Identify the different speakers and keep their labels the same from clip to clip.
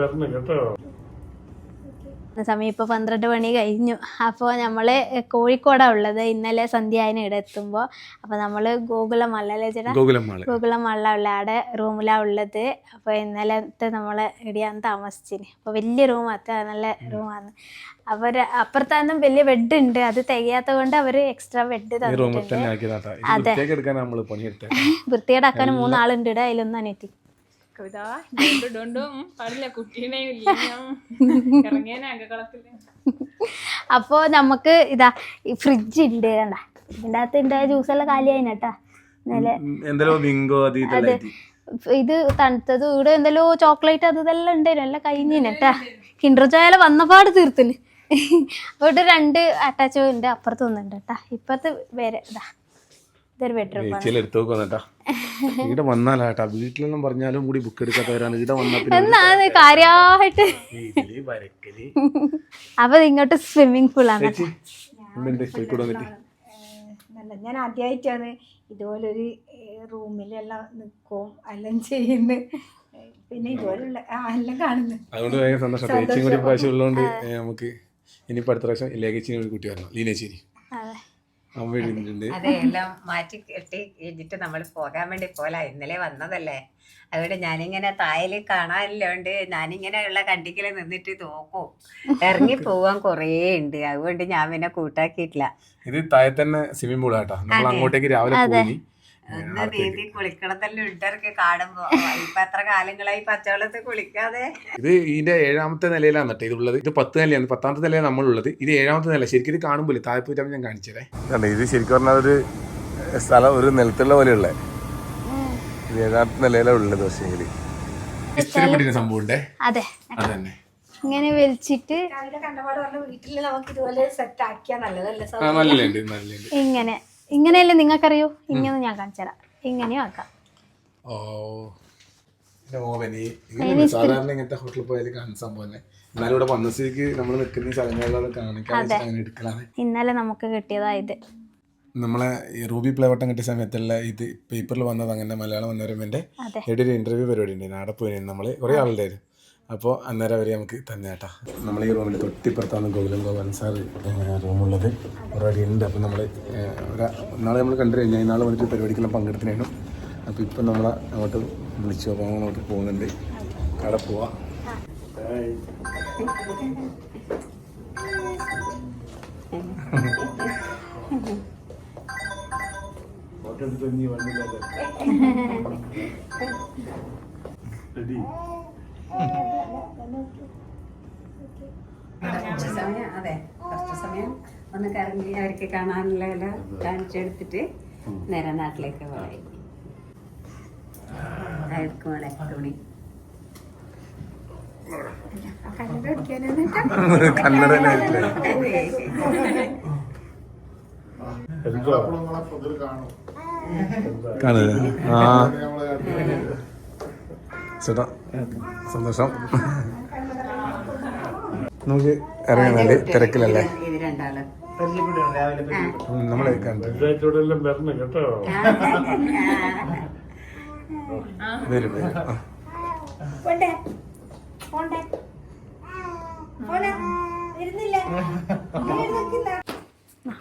Speaker 1: വരണം കേട്ടോ.
Speaker 2: സമയം ഇപ്പോൾ പന്ത്രണ്ട് മണി കഴിഞ്ഞു. അപ്പോൾ നമ്മൾ കോഴിക്കോടാണ് ഉള്ളത്. ഇന്നലെ സന്ധ്യായന ഇവിടെ എത്തുമ്പോൾ അപ്പോൾ നമ്മൾ ഗോകുലം അല്ലേ ചേട്ടാ?
Speaker 3: ഗോകുലം മാൾ
Speaker 2: ഗോകുലം മള്ള ഉള്ള അവിടെ റൂമിലാണ് ഉള്ളത്. അപ്പോൾ ഇന്നലത്തെ നമ്മൾ ഇവിടെയാണ് താമസിച്ചിന് അപ്പോൾ വലിയ റൂമാത്ത നല്ല റൂമാണ് അപ്പോൾ അപ്പുറത്താന്നും വലിയ ബെഡ് ഉണ്ട്. അത് തികയാത്ത കൊണ്ട് അവർ എക്സ്ട്രാ ബെഡ് തന്നിട്ടുണ്ട്.
Speaker 3: തന്നെ അതെ.
Speaker 2: വൃത്തികേടാക്കാൻ മൂന്നാളുണ്ട് ഇവിടെ. അതിലൊന്നും അനിയത്തി.
Speaker 4: കവിതാ പാടില്ല കുട്ടീനെ
Speaker 2: അപ്പോൾ നമുക്ക് ഇതാ ഫ്രിഡ്ജ് ഉണ്ട് കണ്ട? ഇതിന്റെ അകത്ത് ഉണ്ടായ ജ്യൂസെല്ലാം കാലിയായിന് കേട്ടാ? ഇന്നലെ
Speaker 3: എന്തെല്ലോ ബിങ്കോ അത് ഇതെല്ലാം ആയിട്ട്.
Speaker 2: ഇത് തണുത്തത് ഇവിടെ എന്തെല്ലോ ചോക്ലേറ്റ് അത് ഇതെല്ലാം ഉണ്ടായിരുന്നു എല്ലാം കഴിഞ്ഞിന് കേട്ടാ? കിൻഡർ വന്നപാട് തീർത്തിന് ഇവിടെ രണ്ട് അറ്റാച്ച് ഉണ്ട് അപ്പുറത്ത് ഒന്നുണ്ട് കേട്ടാ? ഇപ്പത്തെ വേറെ ഇതാ. ഇതൊരു
Speaker 3: ഇവിടെ വന്നാലാട്ടാ. വീട്ടിലൊന്നും പറഞ്ഞാലും കൂടി ബുക്ക് എടുക്കാത്തവരാണ്. ഇവിടെ വന്നാൽ പിന്നെ
Speaker 2: എന്നാണ് കാര്യമായിട്ട്. അപ്പൊ ഇങ്ങോട്ട്
Speaker 3: സ്വിമ്മിംഗ് പൂൾ ആണ്
Speaker 5: നല്ല ഞാൻ ആദ്യമായിട്ടാണ് ഇതുപോലൊരു റൂമിലെല്ലാം നിൽക്കും എല്ലാം ചെയ്യുന്നു. പിന്നെ ഇതുപോലുള്ള എല്ലാം കാണുന്നു.
Speaker 3: അതുകൊണ്ട് ഭയങ്കര സന്തോഷം. കൂടി പ്രാവശ്യം ഉള്ളതുകൊണ്ട് നമുക്ക് ഇനി അടുത്ത പ്രാവശ്യം ലേഖച്ചിനും കൂടി കുട്ടി വരണം. ലീനേച്ചേരി
Speaker 2: അതെ
Speaker 3: അമ്മ എഴുതിയിട്ടുണ്ട്
Speaker 6: അതെ എല്ലാം മാറ്റി കെട്ടി കഴിഞ്ഞിട്ട് നമ്മൾ പോകാൻ വേണ്ടി പോലെ. ഇന്നലെ വന്നതല്ലേ. അതുകൊണ്ട് ഞാനിങ്ങനെ തായൽ കാണാനില്ലോണ്ട് ഞാനിങ്ങനെയുള്ള കണ്ടിക്കൽ നിന്നിട്ട് നോക്കും. ഇറങ്ങി പോവാൻ കുറേ ഉണ്ട് അതുകൊണ്ട് ഞാൻ പിന്നെ കൂട്ടാക്കിയിട്ടില്ല.
Speaker 3: ഇത് താഴെ തന്നെ സ്വിമ്മിംഗ് പൂൾ ആട്ടാ. നമ്മൾ അങ്ങോട്ടേക്ക് രാവിലെ പോയി
Speaker 6: ഒന്ന് നീന്തി കുളിക്കണതെല്ലാം ഇട്ടർക്ക് കാണുമ്പോ. ഇപ്പൊ എത്ര കാലങ്ങളായി പച്ചവെള്ളത്തിൽ കുളിക്കാതെ.
Speaker 3: ഇത് ഇതിന്റെ ഏഴാമത്തെ നിലയിലാണ് കേട്ടോ ഇതുള്ളത്. ഇത് പത്ത് നിലയാണ്. പത്താമത്തെ നിലയാണ് നമ്മളുള്ളത്. ഇത് ഏഴാമത്തെ നില. ശരിക്കും ഇത് കാണുമ്പോൾ താഴെ പോയിട്ട് ഞാൻ കാണിച്ചതേ ഇത് ശരിക്കും പറഞ്ഞാൽ ഒരു സ്ഥലം ഒരു നിലത്തുള്ള പോലെയുള്ള. ഇത് ഏഴാമത്തെ നിലയിലാണ് ഉള്ളത് പക്ഷേ പിടിക്കുന്ന സംഭവം ഉണ്ടേ?
Speaker 2: അതെ.
Speaker 3: അതന്നെ.
Speaker 2: ഇങ്ങനെ വലിച്ചിട്ട്
Speaker 5: രാവിലെ കണ്ടപാട് വീട്ടിൽ നമുക്ക് ഇതുപോലെ സെറ്റ് ആക്കിയാൽ നല്ലതല്ലേ?
Speaker 3: ആ നല്ലുണ്ട് നല്ലുണ്ട്
Speaker 2: ഇങ്ങനെ. ഇങ്ങനെയല്ലേ നിങ്ങൾക്കറിയോ? ഇങ്ങനെ ഞാൻ കാണിച്ചു തരാം. ഇങ്ങനെയും ആക്കാം.
Speaker 3: ഓ. പിന്നെ ഓവൻ ഈ ഇങ്ങനെ സാധാരണ ഇങ്ങനത്തെ ഹോട്ടലിൽ പോയാൽ കാണുന്ന സംഭവം എന്നാലും ഇവിടെ വന്ന സ്ഥിതിക്ക് നമ്മൾ നിൽക്കുന്ന സ്ഥലങ്ങളിലൊക്കെ കാണിക്കാൻ അങ്ങനെ എടുക്കലാണ്.
Speaker 2: ഇന്നലെ നമുക്ക് കിട്ടിയതാ ഇത്
Speaker 3: നമ്മളെ ഈ റൂബി പ്ലേവട്ടം കിട്ടിയ സമയത്തുള്ള ഇത് പേപ്പറിൽ വന്നത് അങ്ങനെ മലയാളം മനോരമന്റെ
Speaker 2: ഇന്റർവ്യൂ
Speaker 3: ഇവിടെ ഒരു ഇന്റർവ്യൂ പരിപാടി ഉണ്ടായിരുന്നു. അവിടെ പോയി നമ്മൾ കുറേ ആളുണ്ടായിരുന്നു. അപ്പോൾ അന്നേരം അവർ നമുക്ക് തന്നെ കേട്ടാ നമ്മൾ ഈ റൂമിൽ തൊട്ടിപ്പുറത്താണ് ഗോകുലം ഗോപാലൻ സാർ റൂമുള്ളത്. ഓൾറെഡി ഉണ്ട് അപ്പോൾ നമ്മൾ നാളെ നമ്മൾ കണ്ടു കഴിഞ്ഞാൽ നാളെ വന്നിട്ട് പരിപാടിക്കെല്ലാം പങ്കെടുത്തിനായിരുന്നു അപ്പോൾ ഇപ്പം നമ്മൾ അങ്ങോട്ട് വിളിച്ചു. അപ്പോൾ അങ്ങോട്ട് പോകുന്നുണ്ട്. അവിടെ പോവാം.
Speaker 6: കുറച്ച് സമയം അതെ കുറച്ച് സമയം. ഒന്ന് കറങ്ങി അവർക്ക് കാണാനുള്ള എല്ലാം കാണിച്ചെടുത്തിട്ട് നേരെ നാട്ടിലേക്ക് പോയി. മോളെ തുണി.
Speaker 3: കാണുക ആ. ചേട്ടാ സന്തോഷം. നമുക്ക് ഇറങ്ങുന്നുണ്ട് തിരക്കിലല്ലേ? നമ്മളെ കണ്ട്.
Speaker 1: കേട്ടോ.
Speaker 3: വരും വരും.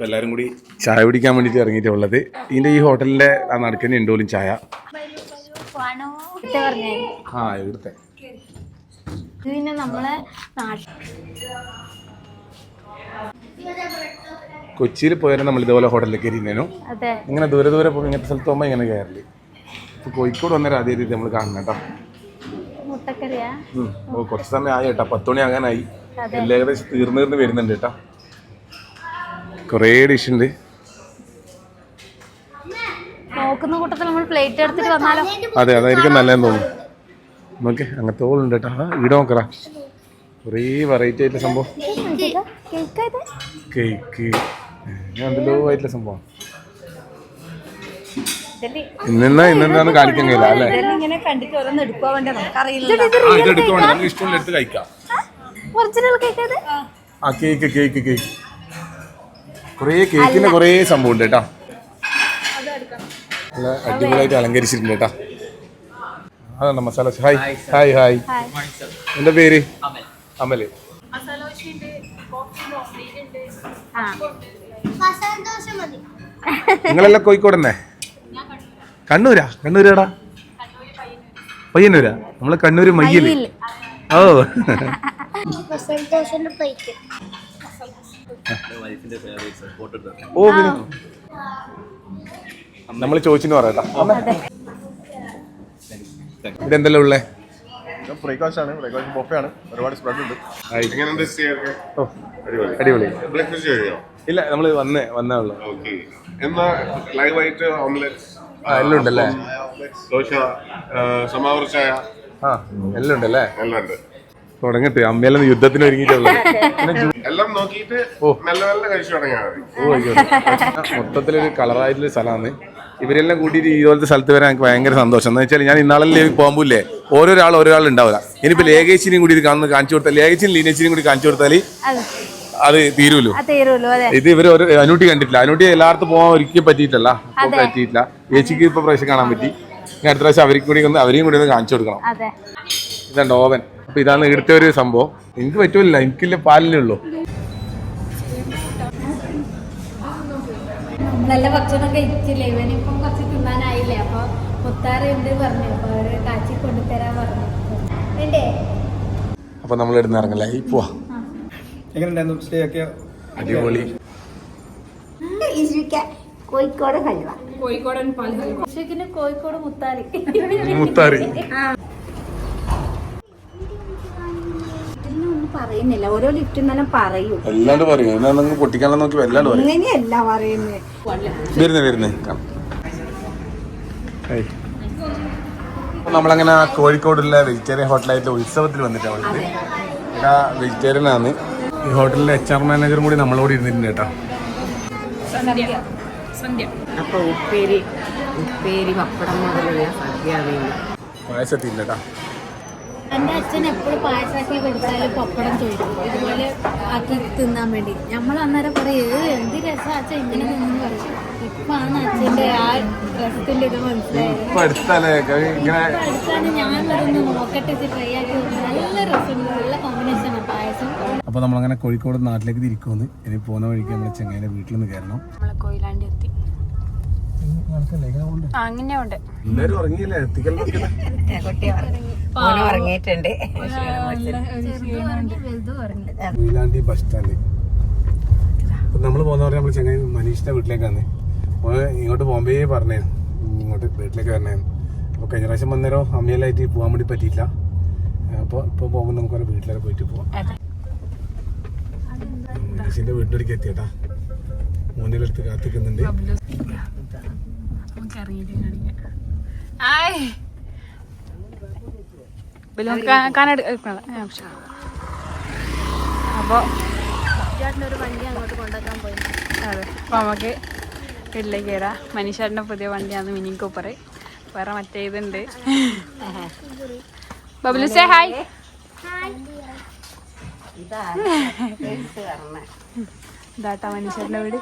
Speaker 3: എല്ലാരും കൂടി ചായ കുടിക്കാൻ വേണ്ടിട്ട് ഇറങ്ങിയിട്ടുള്ളത് ഇതിന്റെ ഈ ഹോട്ടലിന്റെ ആ നടക്കുന്ന ഉണ്ടോലും ചായ.
Speaker 2: ഇത് പറഞ്ഞേ.
Speaker 3: ആ ഇവിടുത്തെ.
Speaker 2: ഇത് പിന്നെ നമ്മളെ നാട്ടിൽ
Speaker 3: കൊച്ചിയിൽ പോയാലും നമ്മൾ ഇതുപോലെ ഹോട്ടലിൽ കയറിയിരുന്നു
Speaker 2: അതെ.
Speaker 3: ഇങ്ങനെ ദൂരെ ദൂരെ പോകുമ്പോൾ ഇങ്ങനത്തെ സ്ഥലത്ത് പോകുമ്പോൾ ഇങ്ങനെ കയറില്ല ഇപ്പൊ കോഴിക്കോട് വന്നേരം അതേ രീതി നമ്മൾ കാണണം കേട്ടോ.
Speaker 2: മുട്ടക്കറിയാ.
Speaker 3: ഓ കുറച്ച് സമയം ആയി കേട്ടോ. പത്ത് മണി ആകാനായി. എല്ലാം ഏകദേശം തീർന്നു തീർന്ന് വരുന്നുണ്ട് കേട്ടോ. കുറേ ഡിഷ് ഉണ്ട്.
Speaker 2: നോക്കുന്ന കൂട്ടത്തിൽ നമ്മൾ പ്ലേറ്റ് എടുത്തിട്ട് വന്നാലോ?
Speaker 3: അതെ അതായിരിക്കും നല്ലതെന്ന് തോന്നുന്നു. നോക്കി അങ്ങനത്തെ ഉണ്ട് കേട്ടോ. ഇവിടെ നോക്കറ കുറേ വെറൈറ്റി ആയിട്ടുള്ള സംഭവം.
Speaker 2: കേക്ക്
Speaker 3: എന്തെല്ലോ ആയിട്ടുള്ള സംഭവം.
Speaker 2: ഇതല്ലേ?
Speaker 3: ഇന്നെന്നാ ഇന്നെന്താന്ന് കാണിക്കാൻ കഴിയില്ല അല്ലേ? ഇത് നമുക്ക് ഇഷ്ടമുള്ള എടുത്ത് കഴിക്കാം. ആ കേക്ക് കേക്ക് കേക്ക് കുറേ കേക്കിന്റെ കുറേ സംഭവം ഉണ്ട് കേട്ടോ. നല്ല അടിപൊളിയായിട്ട് അലങ്കരിച്ചിട്ടുണ്ട് കേട്ടോ. അതാണ് മസാല ഹായ് ഹായ് ഹായ് എന്റെ പേര്?
Speaker 2: അമൽ.
Speaker 3: നിങ്ങളല്ലേ കോഴിക്കോടന്നെ? കണ്ണൂരാ. കണ്ണൂരാടാ? പയ്യന്നൂരാ. നമ്മൾ കണ്ണൂര് മയ്യൽ.
Speaker 2: മയ്യിൽ.
Speaker 3: ഓ. ഓ പിന്നെ? നമ്മൾ ചോദിച്ചെന്ന് പറയാട്ടാ ഇതെന്തെല്ലാം ഉള്ളേ?
Speaker 7: ബ്രേക്ക്ഫാസ്റ്റ് ആണ്. ബ്രേക്ക്ഫാസ്റ്റ് ബൊഫേ ആണ്. ഒരുപാട് സ്പ്രെഡ് ഉണ്ട്. എങ്ങനെയുണ്ട് അടിപൊളി.
Speaker 3: അടിപൊളി.
Speaker 7: ബ്രേക്ക്ഫാസ്റ്റ്
Speaker 3: ഇല്ല നമ്മൾ വന്നേ വന്നേ ഉള്ളു.
Speaker 7: ഓക്കെ എന്നാ ലൈവ് ആയിട്ട് ഓംലെറ്റ്
Speaker 3: ആ എല്ലാം ഉണ്ടല്ലേ?
Speaker 7: ദോശ സമാവർ ചായ.
Speaker 3: ആ എല്ലാം ഉണ്ടല്ലേ?
Speaker 7: എല്ലാം ഉണ്ട്.
Speaker 3: തുടങ്ങട്ടെ അമ്മയെല്ലാം യുദ്ധത്തിന് ഒരുങ്ങിയിട്ടുള്ളു.
Speaker 7: എല്ലാം നോക്കിയിട്ട് മെല്ലെ മെല്ലെ കഴിച്ചു തുടങ്ങിയാൽ മതി.
Speaker 3: ഓ ആയിക്കോട്ടെ മൊത്തത്തിലൊരു കളറായിട്ടുള്ള സ്ഥലമാണ്. ഇവരെല്ലാം കൂട്ടിയിട്ട് ഇതുപോലത്തെ സ്ഥലത്ത് വരാൻ എനിക്ക് ഭയങ്കര സന്തോഷം. എന്ന് വെച്ചാൽ ഞാൻ ഇന്നാളല്ലേ പോകുമ്പോല്ലേ ഓരോരാൾ ഒരാൾ ഉണ്ടാവില്ല ഇനിയിപ്പോ ലേഖേശിനെയും കൂടി ഇത് കാണുന്ന കാണിച്ചു കൊടുത്താൽ ലേഖേശിനും ലീനേച്ചിനും കൂടി കാണിച്ചു കൊടുത്താൽ
Speaker 2: അത്.
Speaker 3: തീരുമല്ലോ ഇത് ഇവർ ഒരു അനൂട്ടി കണ്ടിട്ടില്ല. അനൂട്ടി എല്ലായിടത്തും പോകാൻ ഒരിക്കലും പറ്റിയിട്ടില്ല. പറ്റിയിട്ടില്ല. ചേച്ചിക്ക് ഇപ്പൊ പ്രാവശ്യം കാണാൻ പറ്റി. ഞാൻ അടുത്ത പ്രാവശ്യം അവർക്ക് കൂടി ഒന്ന് അവരെയും കൂടി ഒന്ന് കാണിച്ചു കൊടുക്കണം.
Speaker 2: അതെ.
Speaker 3: ഇതുണ്ട് ഓവൻ. അപ്പൊ ഇതാണ് ഇവിടുത്തെ ഒരു സംഭവം. എനിക്ക് പറ്റൂല എനിക്കില്ല പാലിലേ
Speaker 2: നല്ല ഭക്ഷണം കഴിച്ചില്ലേ ഇവനിപ്പം കുറച്ച് തിന്നാനായില്ലേ? അപ്പൊ മുത്താറുണ്ട് പറഞ്ഞു. അപ്പൊ അവർ കാച്ചി കൊണ്ടുതരാൻ പറഞ്ഞു. വേണ്ടേ?
Speaker 3: അപ്പൊ നമ്മൾ ഇടുന്ന ഇറങ്ങല്ലേ? ഈ പോവാ.
Speaker 8: എങ്ങനെയുണ്ടായിരുന്നു സ്റ്റേ ഒക്കെ
Speaker 3: അടിപൊളി
Speaker 5: കോഴിക്കോട് ഹൽവ.
Speaker 4: കോഴിക്കോടൻ പാൽ ഹൽവ.
Speaker 2: കോഴിക്കോട് മുത്താറി.
Speaker 3: മുത്താറി
Speaker 5: ഒന്നും പറയുന്നില്ല. ഓരോ ലിഫ്റ്റ് എന്നാലും പറയും.
Speaker 3: എല്ലാണ്ട് പറയും. എന്നാ നിങ്ങൾ പൊട്ടിക്കാനുള്ള നോക്കി എല്ലാണ്ട് പറയും.
Speaker 5: അങ്ങനെയല്ല പറയുന്നത്
Speaker 3: വരുന്നേ വരുന്നേ. നമ്മളങ്ങനെ കോഴിക്കോടുള്ള വെജിറ്റേറിയൻ ഹോട്ടലായിട്ട് ഉത്സവത്തിൽ വന്നിട്ടാണ് വന്നത് വെജിറ്റേറിയൻ ആണ് ഈ ഹോട്ടലിലെ എച്ച് ആർ മാനേജറും കൂടി നമ്മളോട് ഇരുന്നിട്ടുണ്ട് കേട്ടോ.
Speaker 4: സന്ധ്യ. സന്ധ്യ.
Speaker 6: അപ്പൊ ഉപ്പേരി ഉപ്പേരി പപ്പടം മുതലുള്ള സദ്യ
Speaker 3: പായസത്തില്ല കേട്ടോ.
Speaker 2: എന്റെ അച്ഛൻ എപ്പോഴും പായസാക്കി കൊടുത്താലും പപ്പടം ചോദിക്കും. ഇതുപോലെ ആക്കി തിന്നാൻ വേണ്ടി. നമ്മൾ അന്നേരം പറയും "ഏ, എന്ത് രസം അച്ഛൻ ഇങ്ങനെ തിന്നു പറയും. ഇപ്പാണ് ആണ് അച്ഛന്റെ ആ രസത്തിന്റെ ഇത് മനസ്സിലായത്. അടുത്താണ് ഞാൻ വരുന്നത്. നോക്കട്ടെ ട്രൈ ആക്കി. നല്ല രസമുണ്ട്. നല്ല കോമ്പിനേഷനാണ് പായസം.
Speaker 3: അപ്പൊ നമ്മളങ്ങനെ കോഴിക്കോട് നാട്ടിലേക്ക് തിരിക്കുമെന്ന്. ഇനി പോകുന്ന വഴിക്ക് നമ്മുടെ ചെങ്ങായിന്റെ വീട്ടിൽ നിന്ന് കയറണം.
Speaker 4: നമ്മളെ കൊയിലാണ്ടി എത്തി. അങ്ങനെ ഉണ്ട്
Speaker 3: എല്ലാരും ഉറങ്ങിയില്ലേ?
Speaker 6: ഉറങ്ങിയിട്ടുണ്ട്.
Speaker 3: ബസ് സ്റ്റാൻഡ് നമ്മൾ പോകുന്ന പറഞ്ഞാൽ നമ്മൾ ചെങ്ങായി മനീഷിന്റെ വീട്ടിലേക്കാണ്. ഇങ്ങോട്ട് ബോംബെ പറഞ്ഞേ. ഇങ്ങോട്ട് വീട്ടിലേക്ക് വരണേ. അപ്പൊ കഴിഞ്ഞ പ്രാവശ്യം വന്നേരോ അമ്മയിലായിട്ട് പോകാൻ വേണ്ടി പറ്റിയില്ല അപ്പൊ ഇപ്പൊ പോകുമ്പോ നമുക്ക് വീട്ടിലേക്ക് പോയിട്ട് പോവാം. മനീഷിന്റെ വീട്ടിലേക്ക് എത്തിയട്ടാ. മോന്റെ അടുത്ത് കാത്തിക്കുന്നുണ്ട്.
Speaker 4: നമുക്ക് ഇറങ്ങിയിട്ട് കാണിക്കാം ആയ് ബലൂൺ അപ്പോൾ അതെ അപ്പോൾ നമുക്ക് വീട്ടിലേക്ക് കയറാം മനീഷേട്ടന്റെ പുതിയ വണ്ടിയാണ് മിനി കൂപ്പർ വേറെ മറ്റേ ഇതുണ്ട് ബബ്ലു സേ ഹായ് ഇതാട്ടാ മനീഷേട്ടന്റെ വീട്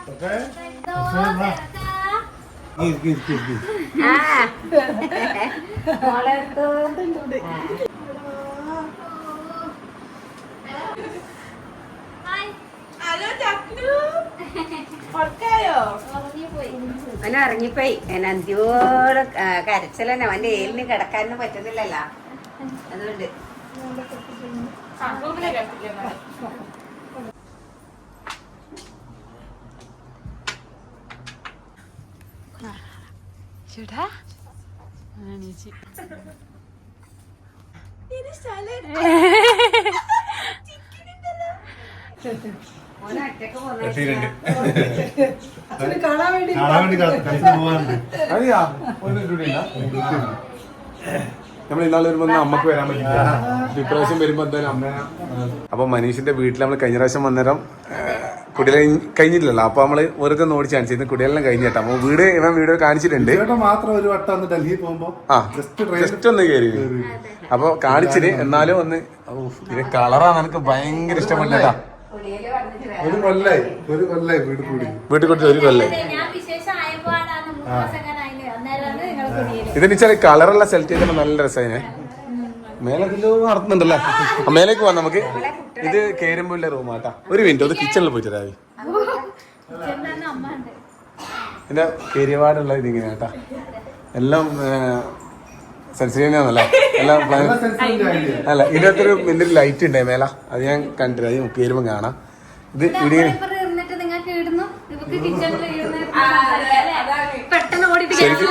Speaker 6: അവൻ ഇറങ്ങിപ്പോയി അവൻ അന്ത്യോടെ കരച്ചിലെന്നെ. അവന്റെ ഏലിന് കിടക്കാനൊന്നും പറ്റുന്നില്ലല്ലോ. അതുകൊണ്ട്
Speaker 4: ചേട്ടാ ചേച്ചി
Speaker 6: മോനെ ഒറ്റയ്ക്ക് പോന്ന
Speaker 7: കാണാൻ വേണ്ടി കഴിച്ചു പോകാനുണ്ട്
Speaker 3: അതെയാ? നമ്മൾ ഇന്നാളെ വരുമ്പോ അമ്മയ്ക്ക് വരാൻ പറ്റില്ല. ഇപ്രാവശ്യം വരുമ്പോ എന്തായാലും അമ്മ. അപ്പൊ മനീഷിന്റെ വീട്ടിൽ നമ്മൾ കഴിഞ്ഞ പ്രാവശ്യം വന്നേരം കുടിലെ കഴിഞ്ഞിട്ടില്ലല്ലോ അപ്പൊ നമ്മൾ വെറുതെ ഒന്ന് ഓടിച്ച് കാണിച്ചിരുന്നു കുടിയെല്ലാം കഴിഞ്ഞിട്ടാ. അപ്പൊ വീട് ഇവൻ വീഡിയോ കാണിച്ചിട്ടുണ്ട്.
Speaker 7: മാത്രം ഒരു വട്ടം ഒന്ന് ഡൽഹി പോകുമ്പോ
Speaker 3: ജസ്റ്റ് ഒന്ന് കയറി അപ്പൊ കാണിച്ചിന് എന്നാലും ഒന്ന്. ഇത് കളറാണ് എനിക്ക് ഭയങ്കര ഇഷ്ടപ്പെട്ടേട്ടാ
Speaker 7: ഒരു കൊല്ലായി ഒരു കൊല്ലായി വീട് കൂടി.
Speaker 3: വീട്ടിൽ കൂടി ഒരു കൊല്ലേ
Speaker 2: ഞാൻ വിശേഷം ആയപ്പോഴാണ് മൂന്ന് മാസം എങ്ങനെ അന്നേരമാണ് നിങ്ങൾ
Speaker 3: ഇതിന് വെച്ചാൽ കളറെല്ലാം സെലക്ട് ചെയ്തിട്ട് നല്ല രസമായിനെ. മേലെ നടത്തുന്നുണ്ടല്ലേ. മേലേക്ക് പോവാം നമുക്ക്. ഇത് കേരമ്പുള്ള റൂമാട്ടാ ഒരു മിനിറ്റ് ഒന്ന് കിച്ചണിൽ പോയിട്ട് രാവി എന്റെ കേരിയപാടുള്ള ഇതിങ്ങനെ കേട്ടാ എല്ലാം സെൻസിറ്റീവാണല്ലേ എല്ലാം അല്ല ഇതിനകത്തൊരു വലിയൊരു ലൈറ്റ് ഉണ്ടായി മേല. അത് ഞാൻ കണ്ടില്ല അത് നമുക്ക് വരുമ്പോൾ കാണാം. ഇത് ഇവിടെ ശരിക്കും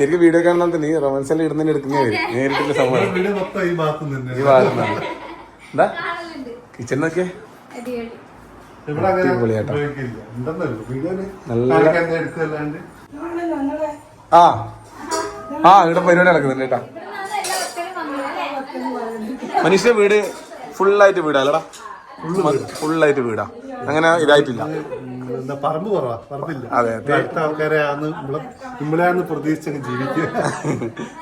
Speaker 3: ശരിക്കും വീഡിയോ കാണുന്നത് നീ റൊമാൻസിൽ എല്ലാം ഇടുന്നതിന് എടുക്കുന്നേ വരും. നേരിട്ടുള്ള സംഭവം.
Speaker 7: ഈ
Speaker 3: എന്താ? കിച്ചൺ നോക്കിയേ? അടിപൊളിയാട്ടോ. നല്ല- ആ. ഇവിടെ പരിപാടി നടക്കുന്നുണ്ട് കേട്ടാ. മനുഷ്യ വീട് ഫുള്ളായിട്ട് വീടാ അല്ലടാ. ഫുള്ളായിട്ട് വീടാ. അങ്ങനെ ഇതായിട്ടില്ല.
Speaker 7: എന്താ പറമ്പ് കുറവാ പറമ്പില്ല.
Speaker 3: അതെ
Speaker 7: അടുത്ത ആൾക്കാരെ ആന്ന് നമ്മളെ ആന്ന് പ്രതീക്ഷിച്ചങ്ങ് ജീവിക്കുക.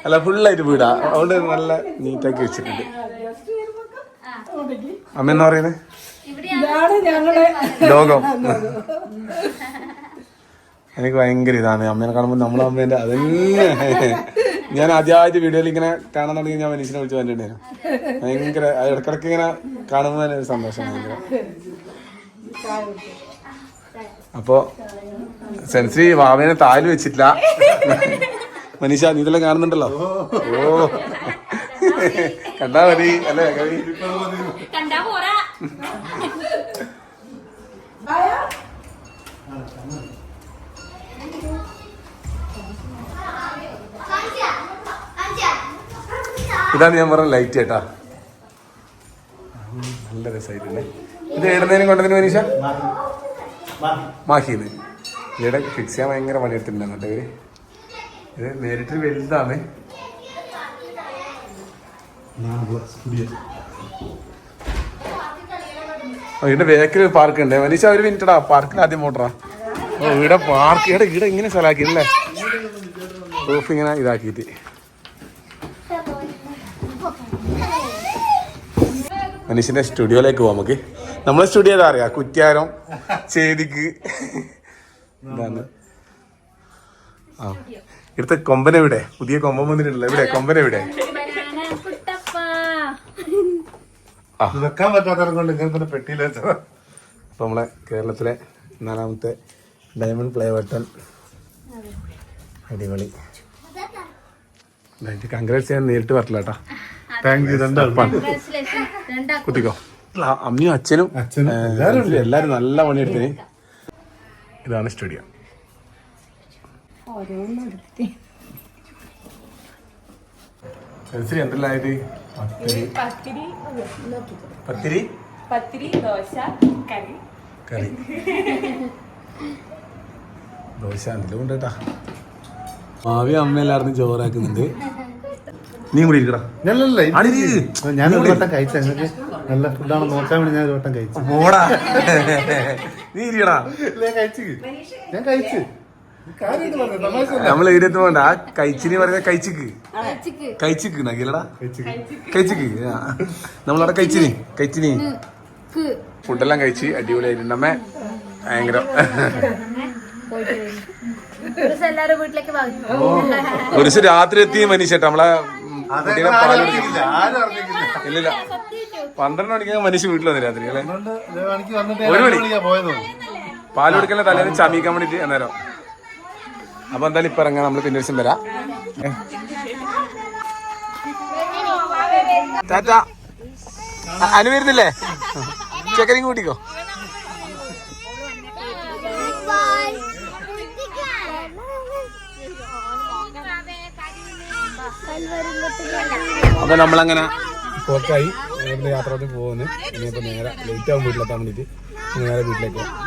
Speaker 3: അല്ല ഫുള്ളായിട്ട് വീടാ. അതുകൊണ്ട് നല്ല നീറ്റാക്കി വെച്ചിട്ടുണ്ട്. അമ്മ എന്നാ പറയുന്നത് ലോകം. എനിക്ക് ഭയങ്കര ഇതാണ്. അമ്മേനെ കാണുമ്പോൾ നമ്മളെ അമ്മേന്റെ അതന്നെ. ഞാൻ ആദ്യമായിട്ട് വീഡിയോയിൽ ഇങ്ങനെ കാണാൻ തുടങ്ങി ഞാൻ മനുഷ്യനെ വിളിച്ച് പറഞ്ഞിട്ടുണ്ടായിരുന്നു ഭയങ്കര ഇടക്കിടക്ക് ഇങ്ങനെ കാണുമ്പോൾ തന്നെ ഒരു സന്തോഷം. ഭയങ്കര അപ്പോ സെൻസി വാവിനെ താൽ വെച്ചിട്ടില്ല. മനീഷ നീ ഇതെല്ലാം കാണുന്നുണ്ടല്ലോ? ഓ. കണ്ടാ മതി അല്ലേ കവി?
Speaker 2: കണ്ടാ പോരാ.
Speaker 3: ഇതാണ് ഞാൻ പറഞ്ഞ ലൈറ്റ് ചേട്ടാ നല്ല രസമായിട്ടുണ്ട്. ഇത് ഏടുന്നതിനും കൊണ്ടതിന് മനീഷ? മാഹിന്ന് ഇവിടെ ഫിക്സ് ചെയ്യാൻ ഭയങ്കര പണിയെടുത്തിട്ടുണ്ട് കേട്ടോ ഇവർ. ഇത് നേരിട്ട് വലുതാണ്. ഇവിടെ ബേക്കിൽ പാർക്ക് ഉണ്ട്. മനീഷ ഒരു മിനിറ്റടാ പാർക്കിൽ ആദ്യം മോട്ടറാ ഓ ഇവിടെ പാർക്ക് ഇവിടെ ഇവിടെ ഇങ്ങനെ സ്ഥലമാക്കി അല്ലേ? റൂഫ് ഇങ്ങനെ ഇതാക്കിയിട്ട്. മനീഷിന്റെ സ്റ്റുഡിയോയിലേക്ക് പോവാം നമുക്ക്. നമ്മളെ സ്റ്റുഡിയോ അറിയാം? കുറ്റ്യാരം ചേതിക്ക് ആ. ഇവിടുത്തെ കൊമ്പൻ എവിടെ? പുതിയ കൊമ്പൻ വന്നിട്ടുണ്ടല്ലോ. എവിടെ? കൊമ്പൻ എവിടെ?
Speaker 7: വെക്കാൻ പറ്റാത്തവരെ കൊണ്ട് ഇങ്ങനത്തെ പെട്ടിയിൽ വെച്ചതാ.
Speaker 3: അപ്പൊ നമ്മളെ കേരളത്തിലെ നാലാമത്തെ ഡയമണ്ട് പ്ലേ ബട്ടൺ അടിപൊളി. കൺഗ്രാറ്റ്സ് ചെയ്യാൻ നേരിട്ട് പറ്റില്ല കേട്ടാ.
Speaker 7: താങ്ക് യു
Speaker 3: കുത്തിക്കോ. അമ്മയും അച്ഛനും
Speaker 7: അച്ഛനും
Speaker 3: ഏ,
Speaker 7: എല്ലാവരും ഉണ്ട്.
Speaker 3: എല്ലാരും നല്ല പണിയെടുത്തിന് ഇതാണ് സ്റ്റുഡിയോ. ശരി എന്തെല്ലായത് പത്തിരി. പത്തിരി
Speaker 4: ദോശ കറി.
Speaker 3: കറി. ദോശ എന്തെങ്കിലും ഉണ്ട് കേട്ടാ ഭാവി അമ്മ എല്ലാവരും ചോറാക്കുന്നുണ്ട്. നീ കൂടി ഇരിക്കടാ.
Speaker 7: ഞാൻ ഒരു വട്ടം കഴിച്ച നല്ല ഫുഡാണ് നോക്കാൻ വേണ്ടി ഞാൻ ഒരു വട്ടം കഴിച്ചു.
Speaker 3: ഓടാ നീ ഇരിക്കടാ
Speaker 7: ഞാൻ കഴിച്ചു. ഞാൻ കഴിച്ചു.
Speaker 3: നമ്മൾ ഈടത്ത് പോണ്ട ആ കൈച്ചിനി പറഞ്ഞ കൈച്ചിക്ക് കൈച്ചിക്ക് നക്കിലടാ കൈച്ചിക്ക്. നമ്മളവിടെ കൈച്ചിനി കൈച്ചിനി ഫുഡെല്ലാം കഴിച്ച് അടിപൊളിയായിട്ടുണ്ട്. അമ്മ ഭയങ്കര. ദിവസം രാത്രി എത്തി മനീഷേട്ടാ നമ്മളെ ഇല്ലില്ല. പന്ത്രണ്ട് മണിക്ക് മനുഷ്യ വീട്ടിൽ വന്നു രാത്രി അല്ലേ? ഒരു മണി. പാൽ കൊടുക്കല തലേന്ന് ചമീക്കാൻ വേണ്ടിട്ട് അന്നേരം. അപ്പൊ എന്തായാലും ഇപ്പൊ ഇറങ്ങാം നമ്മൾ പിന്നെ ദിവസം വരാം. ടാറ്റ അനു വരുന്നില്ലേ? ചെക്കനും കൂട്ടിക്കോ. അപ്പൊ നമ്മളങ്ങനെ പോക്കായി. ഇവിടുന്ന് യാത്ര പോകുന്നു. ഇനിയിപ്പോൾ നേരെ ലേറ്റ് ആകും വീട്ടിലെത്താൻ വേണ്ടിയിട്ട്. നേരെ വീട്ടിലേക്ക്